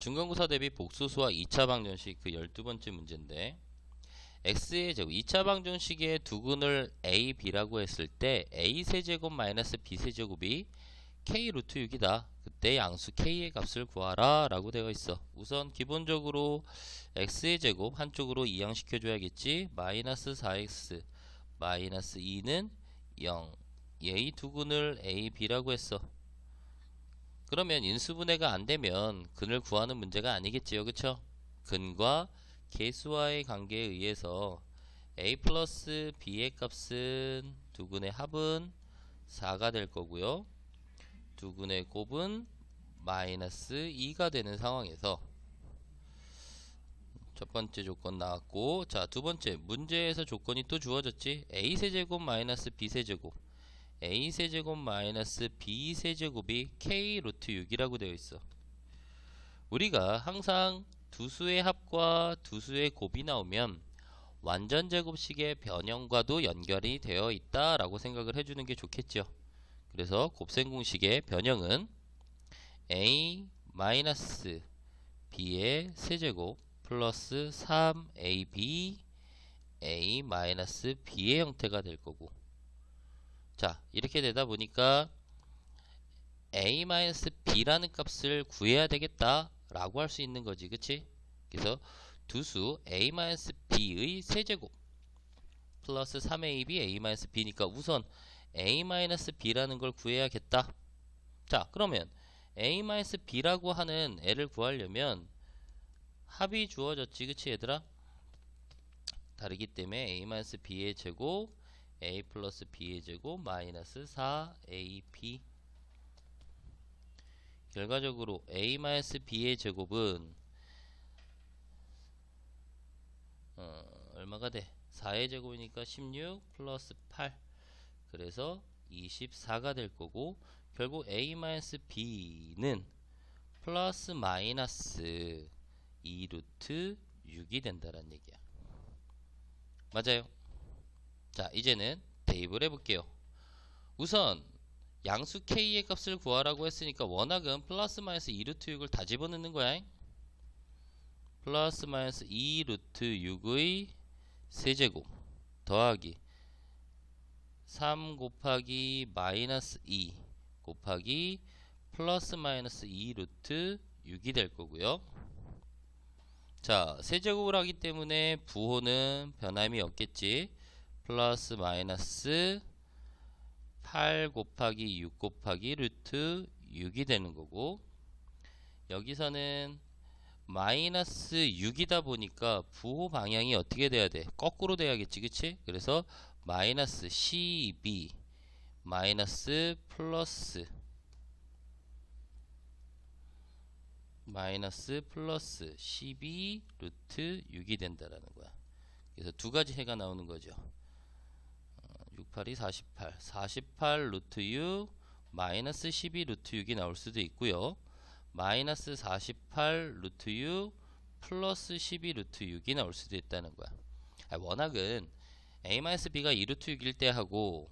중간고사 대비 복수수와 2차 방정식 그 12번째 문제인데 x의 제곱 2차 방정식의 두근을 a, b라고 했을 때 a 세제곱 마이너스 b 세제곱이 k 루트 6이다. 그때 양수 k의 값을 구하라 라고 되어 있어. 우선 기본적으로 x의 제곱 한쪽으로 이항시켜 줘야겠지. 마이너스 4x 마이너스 2는 0 얘의 두근을 a, b라고 했어. 그러면 인수분해가 안되면 근을 구하는 문제가 아니겠지요. 그쵸? 근과 개수와의 관계에 의해서 a 플러스 b의 값은 두 근의 합은 4가 될 거고요. 두 근의 곱은 마이너스 2가 되는 상황에서 첫 번째 조건 나왔고 자 두 번째 문제에서 조건이 또 주어졌지. A 세제곱 마이너스 b 세제곱 a 세제곱 마이너스 b 세제곱이 k 루트 6이라고 되어 있어. 우리가 항상 두 수의 합과 두 수의 곱이 나오면 완전 제곱식의 변형과도 연결이 되어 있다라고 생각을 해주는 게 좋겠죠. 그래서 곱셈 공식의 변형은 a 마이너스 b의 세제곱 플러스 3ab a 마이너스 b의 형태가 될 거고 자 이렇게 되다 보니까 a-b라는 값을 구해야 되겠다 라고 할 수 있는 거지 그치? 그래서 두수 a-b의 세제곱 플러스 3ab a-b니까 우선 a-b라는 걸 구해야겠다. 자 그러면 a-b라고 하는 애를 구하려면 합이 주어졌지 그치 얘들아? 다르기 때문에 a-b의 제곱 a 플러스 b의 제곱 마이너스 4ab 결과적으로 a 마이너스 b의 제곱은 어, 얼마가 돼? 4의 제곱이니까 16 플러스 8 그래서 24가 될 거고 결국 a 마이너스 b는 플러스 마이너스 2 루트 6이 된다는 얘기야. 맞아요 자 이제는 대입을 해볼게요. 우선 양수 k의 값을 구하라고 했으니까 원학은 플러스 마이너스 2루트 6을 다 집어넣는 거야. 플러스 마이너스 2루트 6의 세제곱 더하기 3 곱하기 마이너스 2 곱하기 플러스 마이너스 2루트 6이 될 거고요. 자 세제곱을 하기 때문에 부호는 변함이 없겠지 플러스 마이너스 8 곱하기 6 곱하기 루트 6이 되는 거고 여기서는 마이너스 6이다 보니까 부호 방향이 어떻게 돼야 돼? 거꾸로 돼야겠지 그치? 그래서 마이너스 12 마이너스 플러스 마이너스 플러스 12 루트 6이 된다라는 거야 그래서 두 가지 해가 나오는 거죠 68이 48 48 루트 6 마이너스 12 루트 6이 나올 수도 있고요. 마이너스 48 루트 6 플러스 12 루트 6이 나올 수도 있다는 거야. 아, 워낙은 a-b가 2 루트 6일 때 하고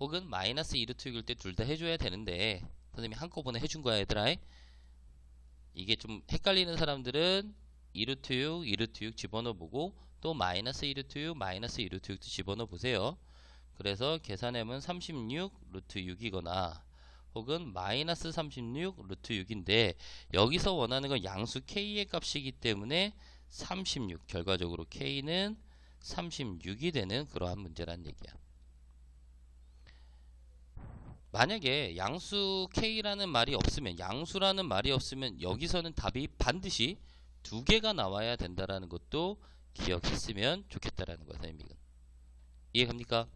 혹은 마이너스 2 루트 6일 때 둘 다 해줘야 되는데 선생님이 한꺼번에 해준 거야 얘들아. 이게 좀 헷갈리는 사람들은 2 루트 6, 2 루트 6 집어넣어 보고 또 마이너스 2 루트 6, 마이너스 2 루트 6도 집어넣어 보세요 그래서 계산하면 36 루트 6이거나 혹은 마이너스 36 루트 6인데 여기서 원하는 건 양수 k의 값이기 때문에 36 결과적으로 k는 36이 되는 그러한 문제란 얘기야 만약에 양수 k라는 말이 없으면 양수라는 말이 없으면 여기서는 답이 반드시 두 개가 나와야 된다라는 것도 기억했으면 좋겠다라는 거야 선생님이 이해갑니까?